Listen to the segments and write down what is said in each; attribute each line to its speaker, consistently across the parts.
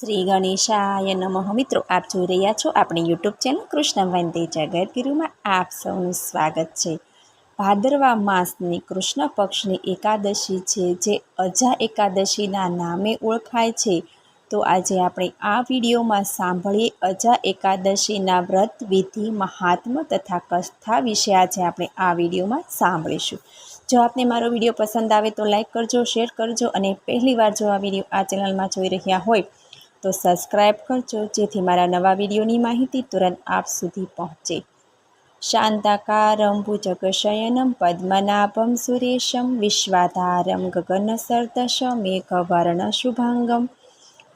Speaker 1: શ્રી ગણેશાય નમઃ. મિત્રો, આપ જોઈ રહ્યા છો આપણી યુટ્યુબ ચેનલ કૃષ્ણ વંદે જગતગુરુમાં આપ સૌનું સ્વાગત છે. ભાદરવા માસની કૃષ્ણ પક્ષની એકાદશી છે, જે અજા એકાદશીના નામે ઓળખાય છે. તો આજે આપણે આ વિડીયોમાં સાંભળીએ અજા એકાદશીના વ્રત, વિધિ, મહાત્મ તથા કથા વિશે આજે આપણે આ વિડીયોમાં સાંભળીશું. જો આપને મારો વીડિયો પસંદ આવે તો લાઇક કરજો, શેર કરજો અને પહેલીવાર જો આ વીડિયો આ ચેનલમાં જોઈ રહ્યા હોય તો સબસ્ક્રાઈબ કરજો, જેથી મારા નવા વિડીયોની માહિતી તુરંત આપ સુધી પહોંચે. શાંતાકારમ ભુજગશયનમ પદ્મનાભમ સુરેશમ વિશ્વાધારમ ગગનસર્દશ મેઘવર્ણ શુભાંગમ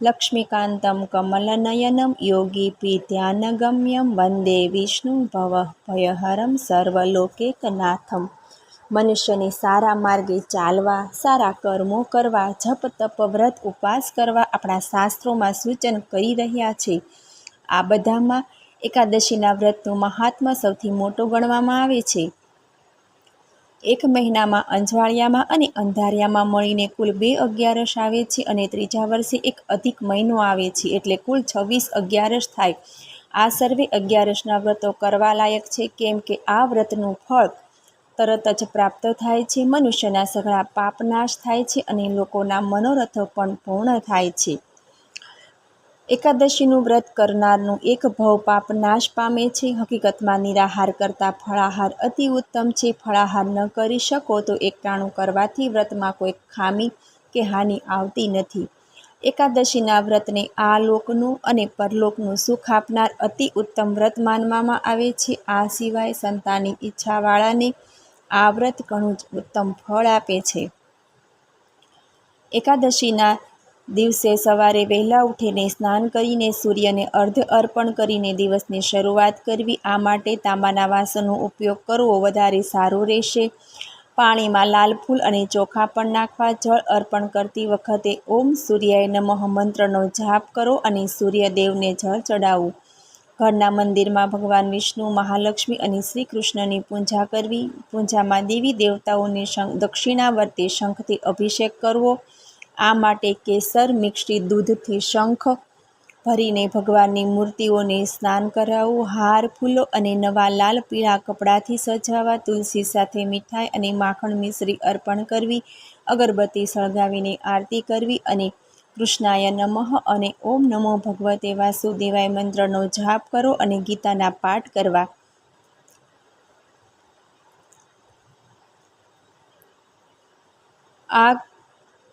Speaker 1: લક્ષ્મીકાંતમ કમલનયનમ યોગી પી ધ્યાનગમ્યમ વંદે વિષ્ણુ ભવ ભયહરમ સર્વલોકેકનાથમ. મનુષ્યને સારા માર્ગે ચાલવા, સારા કર્મો કરવા, જપ, તપ, વ્રત, ઉપવાસ કરવા આપણા શાસ્ત્રોમાં સૂચન કરી રહ્યા છે. આ બધામાં એકાદશીના વ્રતનું મહાત્મ્ય સૌથી મોટો ગણવામાં આવે છે. એક મહિનામાં અંજવાળિયામાં અને અંધારિયામાં મળીને કુલ બે અગિયારસ આવે છે અને ત્રીજા વર્ષે એક અધિક મહિનો આવે છે એટલે કુલ છવ્વીસ અગિયારસ થાય. આ સર્વે અગિયારસના વ્રતો કરવા લાયક છે કેમ કે આ વ્રતનું ફળ તરત જ પ્રાપ્ત થાય છે, મનુષ્યના સઘળા પાપ નાશ થાય છે અને લોકોના મનોરથો પણ પૂર્ણ થાય છે. એકાદશીનું વ્રત કરનારનું એક ભવ પાપ નાશ પામે છે. હકીકતમાં નિરાહાર કરતાં ફળાહાર અતિ ઉત્તમ છે. ફળાહાર ન કરી શકો તો એકટાણું કરવાથી વ્રતમાં કોઈ ખામી કે હાનિ આવતી નથી. એકાદશીના વ્રતને આ લોકનું અને પરલોકનું સુખ આપનાર અતિ ઉત્તમ વ્રત માનવામાં આવે છે. આ સિવાય સંતાનની ઈચ્છાવાળાને આ વ્રત ઘણું જ ઉત્તમ ફળ આપે છે. એકાદશીના દિવસે સવારે વહેલા ઉઠીને સ્નાન કરીને સૂર્યને અર્ધ અર્પણ કરીને દિવસની શરૂઆત કરવી, આ માટે તાંબાના વાસણનો ઉપયોગ કરવો વધારે સારું રહેશે. પાણીમાં લાલ ફૂલ અને ચોખા પણ નાખવા, જળ અર્પણ કરતી વખતે ઓમ સૂર્યાય નમઃ મંત્રનો જાપ કરો અને સૂર્યદેવને જળ ચડાવવું ઘરના મંદિરમાં ભગવાન વિષ્ણુ, મહાલક્ષ્મી અને શ્રી કૃષ્ણની પૂજા કરવી. પૂજામાં દેવી દેવતાઓને દક્ષિણાવર્તે શંખથી અભિષેક કરવો. આ માટે કેસર મિક્ષી દૂધથી શંખ ભરીને ભગવાનની મૂર્તિઓને સ્નાન કરાવવું હાર, ફૂલો અને નવા લાલ પીળા કપડાથી સજાવવા. તુલસી સાથે મીઠાઈ અને માખણ મિશ્રી અર્પણ કરવી. અગરબત્તી સળગાવીને આરતી કરવી અને કૃષ્ણાય નમઃ અને ઓમ નમો ભગવતે વાસુદેવાય મંત્રનો જાપ કરો અને ગીતાના પાઠ કરવા. આ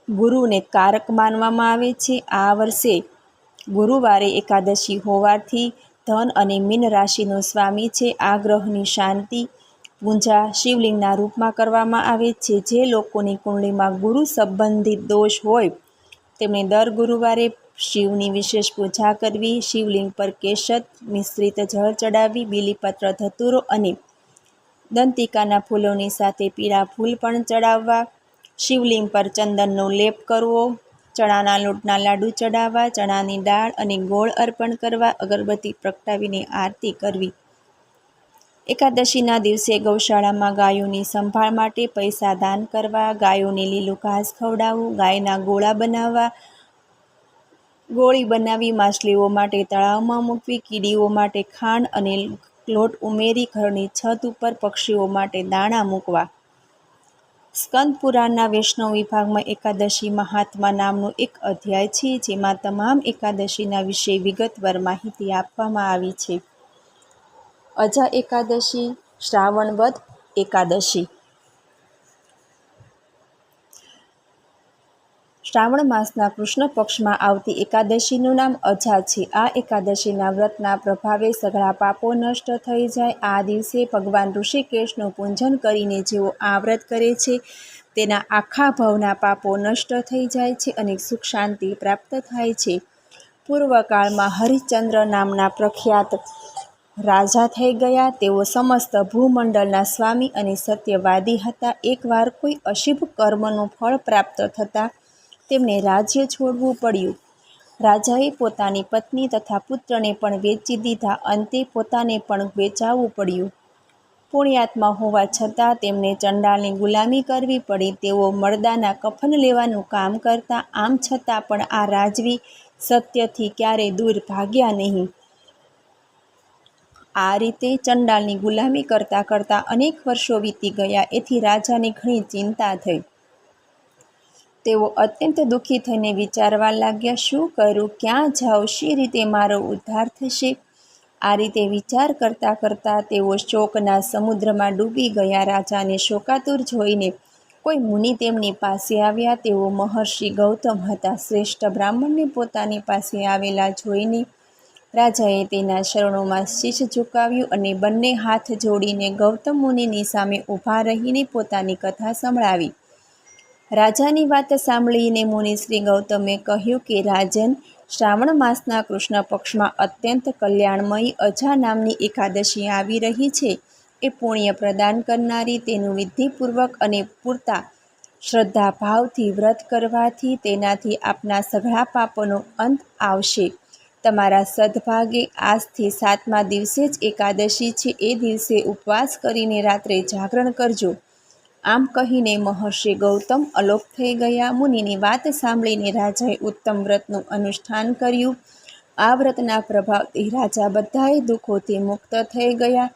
Speaker 1: ગુરુને કારક માનવામાં આવે છે. આ વર્ષે ગુરુવારે એકાદશી હોવાથી ધન અને મીન રાશિનો સ્વામી છે. આ ગ્રહની શાંતિ, પૂજા શિવલિંગના રૂપમાં કરવામાં આવે છે. જે લોકોની કુંડલીમાં ગુરુ સંબંધિત દોષ હોય તેમણે દર ગુરુવારે શિવની વિશેષ પૂજા કરવી, શિવલિંગ પર કેશત મિશ્રિત જળ ચડાવી બીલીપત્ર, ધતુરો અને દંતિકાના ફૂલોની સાથે પીળા ફૂલ પણ ચડાવવા, શિવલિંગ પર ચંદનનો લેપ કરવો, ચણાના લોટના લાડુ ચડાવવા, ચણાની દાળ અને ગોળ અર્પણ કરવા, અગરબત્તી પ્રગટાવીને આરતી કરવી. એકાદશીના દિવસે ગૌશાળામાં ગાયોની સંભાળ માટે પૈસા દાન કરવા, ગાયોને લીલું ઘાસ ખવડાવવું, ગાયના ગોળા બનાવવા, ગોળી બનાવી માછલીઓ માટે તળાવમાં મૂકવી, કીડીઓ માટે ખાંડ અને લોટ ઉમેરી ઘરની છત ઉપર પક્ષીઓ માટે દાણા મૂકવા. સ્કંદ પુરાણના વૈષ્ણવ વિભાગમાં એકાદશી મહાત્મા નામનો એક અધ્યાય છે, જેમાં તમામ એકાદશીના વિશે વિગતવાર માહિતી આપવામાં આવી છે. અજા એકાદશી શ્રાવણ વદ એકાદશી. શ્રાવણ માસના કૃષ્ણ પક્ષમાં આવતી એકાદશીનું નામ અજા છે. આ એકાદશીના વ્રતના પ્રભાવે સઘળા પાપો નષ્ટ થઈ જાય. આ દિવસે ભગવાન ઋષિકેશનું પૂજન કરીને જેઓ આ વ્રત કરે છે, તેના આખા ભાવના પાપો નષ્ટ થઈ જાય છે અને સુખ શાંતિ પ્રાપ્ત થાય છે. પૂર્વકાળમાં હરિચંદ્ર નામના પ્રખ્યાત રાજા થઈ ગયા. તેઓ સમસ્ત ભૂમંડળના સ્વામી અને સત્યવાદી હતા. એકવાર કોઈ અશુભ કર્મનું ફળ પ્રાપ્ત થતાં તેમને રાજ્ય છોડવું પડ્યું. રાજાએ પોતાની પત્ની તથા પુત્રને પણ વેચી દીધા. અંતે પોતાને પણ વેચાવવું પડ્યું. પુણ્યાત્મા હોવા છતાં તેમને ચંડાળની ગુલામી કરવી પડી. તેઓ મરદાના કફન લેવાનું કામ કરતા. આમ છતાં પણ આ રાજવી સત્યથી ક્યારેય દૂર ભાગ્યા નહીં. આ રીતે ચંડાલની ગુલામી કરતાં કરતાં અનેક વર્ષો વીતી ગયા, એથી રાજાને ઘણી ચિંતા થઈ. તેઓ અત્યંત દુઃખી થઈને વિચારવા લાગ્યા, શું કરું? ક્યાં જાઉં? શી રીતે મારો ઉદ્ધાર થશે? આ રીતે વિચાર કરતાં કરતાં તેઓ શોકના સમુદ્રમાં ડૂબી ગયા. રાજાને શોકાતુર જોઈને કોઈ મુનિ તેમની પાસે આવ્યા. તેઓ મહર્ષિ ગૌતમ હતા. શ્રેષ્ઠ બ્રાહ્મણને પોતાની પાસે આવેલા જોઈને રાજાએ તેના શરણોમાં શીશ ઝુકાવ્યું અને બંને હાથ જોડીને ગૌતમ મુનિની સામે ઊભા રહીને પોતાની કથા સંભળાવી. રાજાની વાત સાંભળીને મુનિ શ્રી ગૌતમે કહ્યું કે, રાજન, શ્રાવણ માસના કૃષ્ણ પક્ષમાં અત્યંત કલ્યાણમયી અજા નામની એકાદશી આવી રહી છે. એ પુણ્ય પ્રદાન કરનારી, તેનું વિધિપૂર્વક અને પૂરતા શ્રદ્ધાભાવથી વ્રત કરવાથી તેનાથી આપના સઘળા પાપોનો અંત આવશે. તમારા સદભાગે આજથી સાતમા દિવસે જ એકાદશી છે, એ દિવસે ઉપવાસ કરીને રાત્રે જાગરણ કરજો. આમ કહીને મહર્ષિ ગૌતમ અલોપ થઈ ગયા. મુનિની વાત સાંભળીને રાજાએ ઉત્તમ વ્રતનું અનુષ્ઠાન કર્યું. આ વ્રતના પ્રભાવથી રાજા બધાએ દુઃખોથી મુક્ત થઈ ગયા.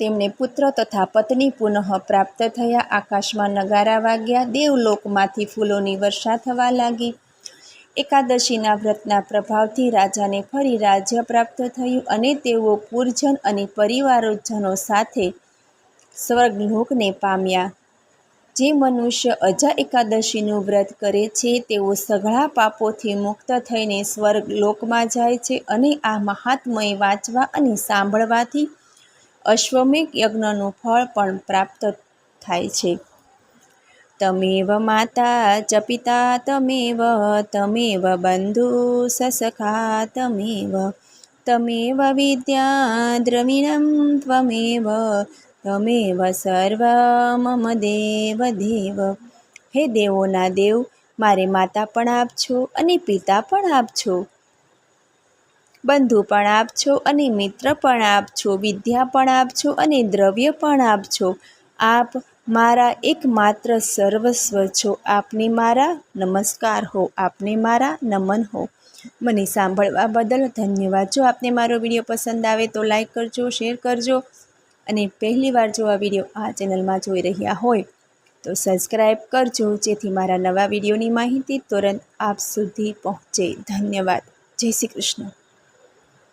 Speaker 1: તેમને પુત્ર તથા પત્ની પુનઃ પ્રાપ્ત થયા. આકાશમાં નગારા વાગ્યા. દેવલોકમાંથી ફૂલોની વર્ષા થવા લાગી. એકાદશીના વ્રતના પ્રભાવથી રાજાને ફરી રાજ્ય પ્રાપ્ત થયું અને તેઓ પૂરજન અને પરિવારજનો સાથે સ્વર્ગલોકને પામ્યા. જે મનુષ્ય અજા એકાદશીનું વ્રત કરે છે, તેઓ સઘળા પાપોથી મુક્ત થઈને સ્વર્ગ લોકમાં જાય છે અને આ મહાત્મય વાંચવા અને સાંભળવાથી અશ્વમેઘ યજ્ઞનું ફળ પણ પ્રાપ્ત થાય છે. તમેવ માતા ચ પિતા તમેવ તમેવ બંધુ સસખા તમેવ તમેવ વિદ્યા દ્રવિણમ ત્વમેવ તમેવ સર્વ મમ દેવ દેવ હે દેવોના દેવ મારે માતા પણ આપ અને પિતા પણ આપ બંધુ પણ આપ અને મિત્ર પણ આપ વિદ્યા પણ આપ અને દ્રવ્ય પણ આપ આપ મારા એકમાત્ર સર્વસ્વ છો. આપને મારા નમસ્કાર હો. આપને મારા નમન હો. મને સાંભળવા બદલ ધન્યવાદ. જો આપને મારો વીડિયો પસંદ આવે તો લાઈક કરજો, શેર કરજો અને પહેલીવાર જો આ વીડિયો આ ચેનલમાં જોઈ રહ્યા હોય તો સબસ્ક્રાઈબ કરજો, જેથી મારા નવા વિડીયોની માહિતી તુરંત આપ સુધી પહોંચે. ધન્યવાદ. જય શ્રી કૃષ્ણ.